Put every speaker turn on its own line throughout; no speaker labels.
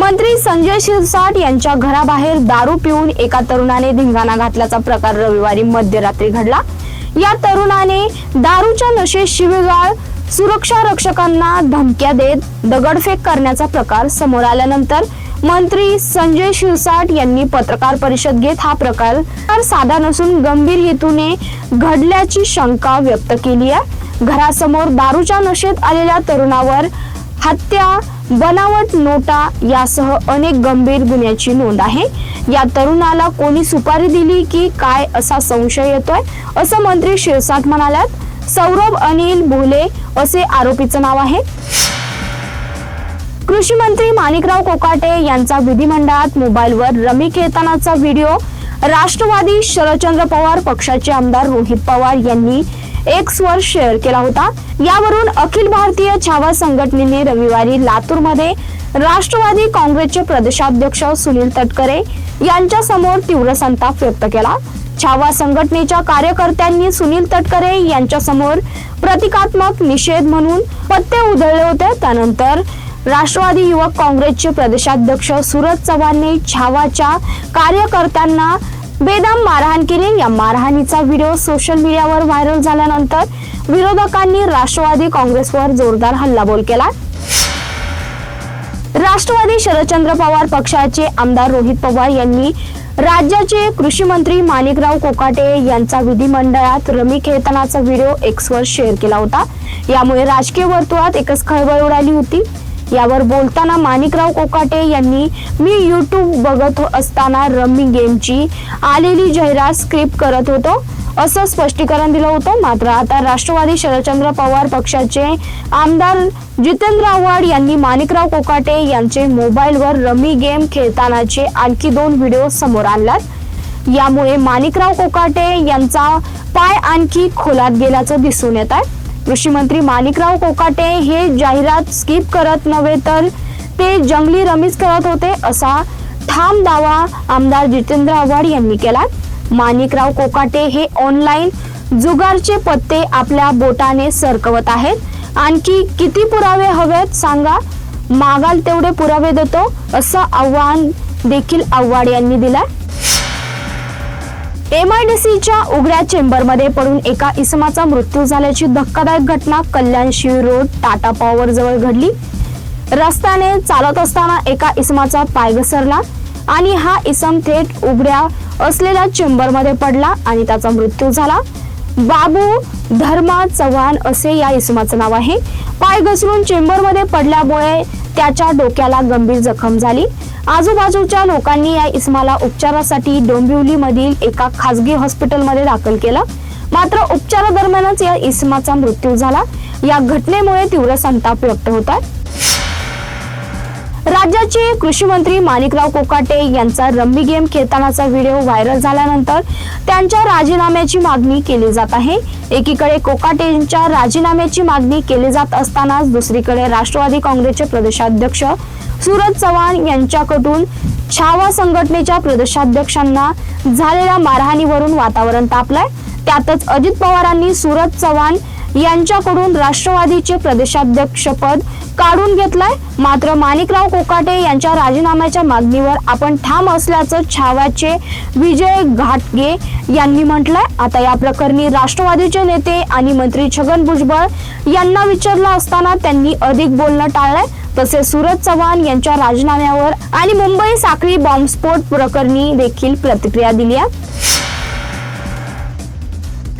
मंत्री संजय शिरसाट यांच्या घराबाहेर दारू पिऊन एका तरुणाने धिंगाणा घातल्याचा प्रकार रविवारी मध्यरात्री घडला. या तरुणाने दारूच्या नशेत शिवीगाळ सुरक्षा रक्षकांना धमक्या देत दगडफेक करण्याचा प्रकार समोर आल्यानंतर मंत्री संजय शिरसाट यांनी पत्रकार परिषद घेत हा प्रकार साधा नसून गंभीर हेतूने घडल्याची शंका व्यक्त केली आहे. घरासमोर दारूच्या नशेत आलेल्या तरुणावर हत्या बनावट नोटा यासह अनेक गंभीर गुन्ह्याची नोंद आहे. या तरुणाला कोणी सुपारी दिली की काय असा संशय येतोय? असं मंत्री शिरसाट म्हणाल्यात. सौरभ अनिल भोले असे आरोपीचं नाव आहे. कृषी मंत्री माणिकराव कोकाटे यांचा विधिमंडळात मोबाईलवर रमी खेळतानाचा व्हिडिओ. राष्ट्रवादी शरदचंद्र पवार पक्षाचे आमदार रोहित पवार यांनी एक्स वर शेअर केला होता. यावरून अखिल भारतीय छावा संघटनेने रविवारी लातूरमध्ये राष्ट्रवादी काँग्रेसचे प्रदेशाध्यक्ष सुनील तटकरे यांच्या समोर तीव्र संताप व्यक्त केला. छावा संघटनेच्या कार्यकर्त्यांनी सुनील तटकरे यांच्या समोर प्रतिकात्मक निषेध म्हणून पत्ते उधळले होते. त्यानंतर राष्ट्रवादी युवक काँग्रेसचे प्रदेशाध्यक्ष सुरज चव्हाणने छावाच्या कार्यकर्त्यांना बेदम मारहाण केली. या मारहाणीचा व्हिडिओ सोशल मीडियावर व्हायरल झाल्यानंतर विरोधकांनी राष्ट्रवादी काँग्रेसवर जोरदार हल्लाबोल केला. राष्ट्रवादी शरदचंद्र पवार पक्षाचे आमदार रोहित पवार यांनी राज्याचे कृषी मंत्री माणिकराव कोकाटे यांचा विधिमंडळात रमी खेळतानाचा व्हिडिओ एक्सवर शेअर केला होता. यामुळे राजकीय वर्तुळात एकच खळबळ उडाली होती. यावर बोलताना माणिकराव कोकाटे यांनी मी युट्यूब बघत असताना रमी गेमची आलेली जाहिरात स्क्रिप्ट करत होतो. असं स्पष्टीकरण दिलं होतं. मात्र आता राष्ट्रवादी शरदचंद्र पवार पक्षाचे आमदार जितेंद्र आव्हाड यांनी माणिकराव कोकाटे यांचे मोबाईलवर रमी गेम खेळतानाचे आणखी दोन व्हिडिओ समोर आणल्यात. यामुळे माणिकराव कोकाटे यांचा पाय आणखी खोलात गेल्याचं दिसून येत आहे. कृषी मंत्री माणिकराव कोकाटे हे जाहिरात स्किप करत नव्हे तर ते जंगली रमीज करत होते असा ठाम दावा आमदार जितेंद्र आव्हाड यांनी केला माणिकराव कोकाटे हे ऑनलाईन जुगारचे पत्ते आपल्या बोटाने सरकवत आहेत. आणखी किती पुरावे हवेत सांगा. मागाल तेवढे पुरावे देतो असं आव्हान देखील आव्हाड यांनी दिलंय. एमआयडीसीच्या उघड्या चेंबरमध्ये पडून एका इसमाचा मृत्यू झाल्याची धक्कादायक घटना कल्याण शिव रोड टाटा पॉवर जवळ घडली. रस्त्याने चालत असताना एका इसमाचा पाय घसरला आणि हा इसम थेट उघड्या असलेल्या चेंबरमध्ये पडला आणि त्याचा मृत्यू झाला. बाबू धर्मा चव्हाण असे या इसमाचं नाव आहे. पाय घसरून चेंबरमध्ये पडल्यामुळे त्याच्या डोक्याला गंभीर जखम झाली. आजूबाजूच्या लोकांनी या इसमाला उपचारासाठी डोंबिवली मधील एका खासगी हॉस्पिटलमध्ये दाखल केलं. मात्र उपचारादरम्यानच या इसमाचा मृत्यू झाला. या घटनेमुळे तीव्र संताप व्यक्त होत आहे. राज्याचे कृषी मंत्री माणिकराव कोकाटे यांचा रम्मी गेम खेळतानाचा व्हिडिओ व्हायरल झाल्यानंतर त्यांच्या राजीनाम्याची मागणी केली जात आहे. एकीकडे कोकाटेंच्या राजीनाम्याची मागणी केली जात असतानाच दुसरीकडे राष्ट्रवादी काँग्रेसचे प्रदेशाध्यक्ष सूरज चव्हाण यांच्याकडून छावा संघटनेच्या प्रदेशाध्यक्षांना झालेल्या मारहाणीवरून वातावरण तापलंय. त्यातच अजित पवारांनी सूरज चव्हाण यांच्याकडून राष्ट्रवादीचे प्रदेशाध्यक्षपद काढून घेतलंय. मात्र माणिकराव कोकाटे यांच्या राजीनाम्याच्या मागणीवर आपण ठाम असल्याचं छाव्याचे विजय घाटगे यांनी म्हटलंय. आता या प्रकरणी राष्ट्रवादीचे नेते आणि मंत्री छगन भुजबळ यांना विचारलं असताना त्यांनी अधिक बोलणं टाळलंय. तसेच सूरज चव्हाण यांच्या राजीनाम्यावर आणि मुंबई साखळी बॉम्बस्फोट प्रकरणी देखील प्रतिक्रिया दिली आहे.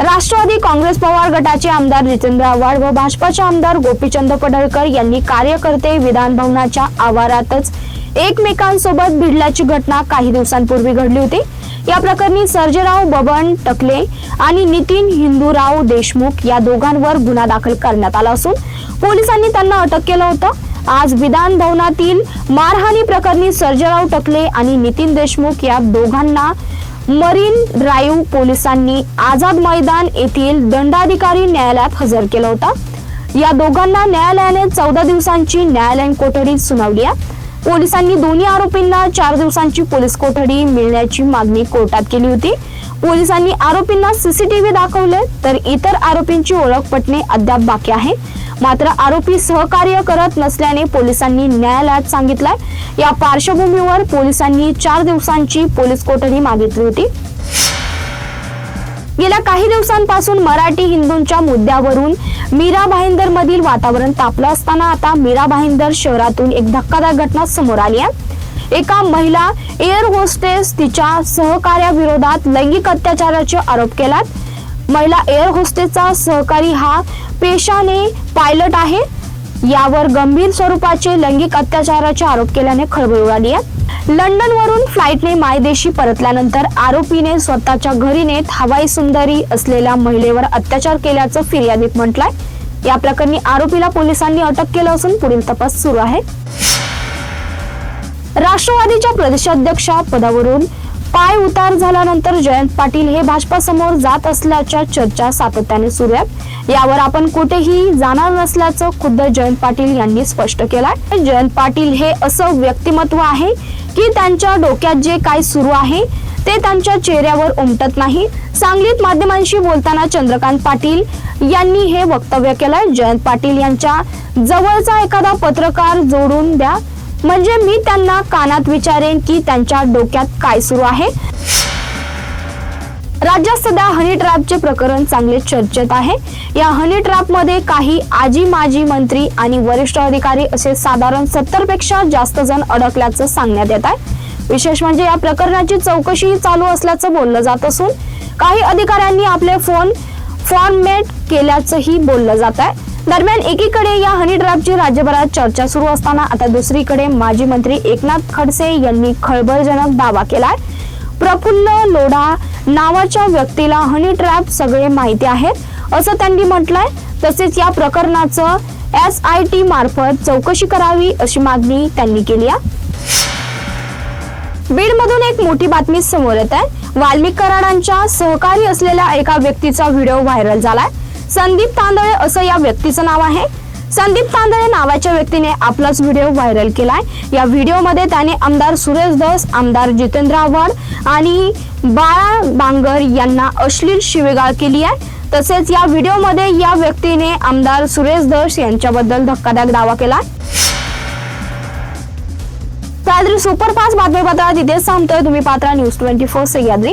राष्ट्रवादी काँग्रेस पवार गटाचे आमदार जितेंद्र आव्हाड व भाजपाचे आमदार गोपीचंद पडळकर यांनी कार्यकर्ते विधान भवनाच्या आवारातच एकमेकांसोबत भिडल्याची घटना काही दिवसांपूर्वी घडली होती. या प्रकरणी सर्जेराव बबन टकले आणि नितीन हिंदूराव देशमुख या दोघांवर गुन्हा दाखल करण्यात आला असून पोलिसांनी त्यांना अटक केलं होतं. आज विधान भवनातील मारहाणी प्रकरणी सर्जेराव टकले आणि नितीन देशमुख या दोघांना मरीन ड्राईव्ह पोलिसांनी आझाद मैदान येथील दंडाधिकारी न्यायालयात हजर केला होता. या दोघांना न्यायालयाने चौदा दिवसांची न्यायालयीन कोठडी सुनावली आहे. पोलिसांनी दोन्ही आरोपींना चार दिवसांची पोलीस कोठडी मिळण्याची मागणी कोर्टात केली होती. पोलिसांनी आरोपींना सीसीटीव्ही दाखवले तर इतर आरोपींची ओळख पटणे अद्याप बाकी आहे. मात्र आरोपी सहकार्य करत नसल्याने पोलिसांनी न्यायालयात सांगितलंय. या पार्श्वभूमीवर पोलिसांनी चार दिवसांची पोलीस कोठडी मागितली होती. गेल्या काही दिवसांपासून मराठी हिंदूंच्या मुद्द्यावरून मीरा भाईंदर मधील वातावरण तापलं असताना आता मीरा भाईंदर शहरातून एक धक्कादायक घटना समोर आली आहे. एका महिला एअर होस्टेस तिच्या सहकार्याविरोधात लैंगिक अत्याचाराचे आरोप केलात. महिला एअर होस्टेसचा सहकारी हा पेशाने पायलट आहे. यावर गंभीर स्वरूपाचे लैंगिक अत्याचाराचे आरोप केल्याने खळबळ उडाली आहे. लंडन वरून फ्लाईटने मायदेशी परतल्यानंतर आरोपीने स्वतःच्या घरी नेत हवाई सुंदरी असलेल्या महिलेवर अत्याचार केल्याचं फिर्यादीत म्हटलंय. या प्रकरणी आरोपीला पोलिसांनी अटक केलं असून पुढील तपास सुरू आहे. राष्ट्रवादीच्या प्रदेशाध्यक्षा पदावरून पाय उतार झाल्यानंतर जयंत पाटील हे भाजपासमोर जात असल्याच्या चर्चा सातत्याने सुरू आहेत यावर आपण कुठेही जाणार नसल्याचं खुद्द जयंत पाटील यांनी स्पष्ट केलंय. जयंत पाटील हे असं व्यक्तिमत्व आहे की त्यांच्या डोक्यात जे काय सुरू आहे ते त्यांच्या चेहऱ्यावर उमटत नाही. सांगलीत माध्यमांशी बोलताना चंद्रकांत पाटील यांनी हे वक्तव्य केलंय. जयंत पाटील यांच्या जवळचा एखादा पत्रकार जोडून द्या. म्हणजे मी त्यांना कानात विचारेन की त्यांच्या डोक्यात काय सुरू आहे. राज्यात सध्या हनी ट्रॅपचे प्रकरण चांगले चर्चेत आहे. या हनी ट्रॅपमध्ये काही आजी माजी मंत्री आणि वरिष्ठ अधिकारी असे साधारण सत्तरपेक्षा जास्त जण अडकल्याचं सांगण्यात येत आहे. विशेष म्हणजे या प्रकरणाची चौकशी चालू असल्याचं बोललं जात असून काही अधिकाऱ्यांनी आपले फोन फॉर्मेट केल्याचंही बोललं जात आहे. दरम्यान एकीकडे या हनी ट्रॅपची राज्यभरात चर्चा सुरू असताना आता दुसरीकडे माजी मंत्री एकनाथ खडसे यांनी खळबळजनक दावा केलाय. प्रफुल्ल लोढा नावाच्या व्यक्तीला हनी ट्रॅप सगळे माहिती आहेत असं त्यांनी म्हटलंय. तसेच या प्रकरणाचं एस आय टी मार्फत चौकशी करावी अशी मागणी त्यांनी केली आहे. बीडमधून एक मोठी बातमी समोर येत आहे. वाल्मिक कराडांच्या सहकारी असलेल्या एका व्यक्तीचा व्हिडिओ व्हायरल झालाय. संदीप तांदळे असं या व्यक्तीचं नाव आहे. संदीप तांदळे नावाच्या व्यक्तीने आपलाच व्हिडिओ व्हायरल केलाय. या व्हिडिओमध्ये त्याने आमदार सुरेश धस आमदार जितेंद्र आव्हाड आणि बाळा बांगर यांना अश्लील शिवेगाळ केली आहे. तसेच या व्हिडिओमध्ये या व्यक्तीने आमदार सुरेश धस यांच्याबद्दल धक्कादायक दावा केला सह्याद्री सुपरफास्ट बातमीपत्रात इथेच थांबतोय. तुम्ही Patra news twenty four Sahyadri.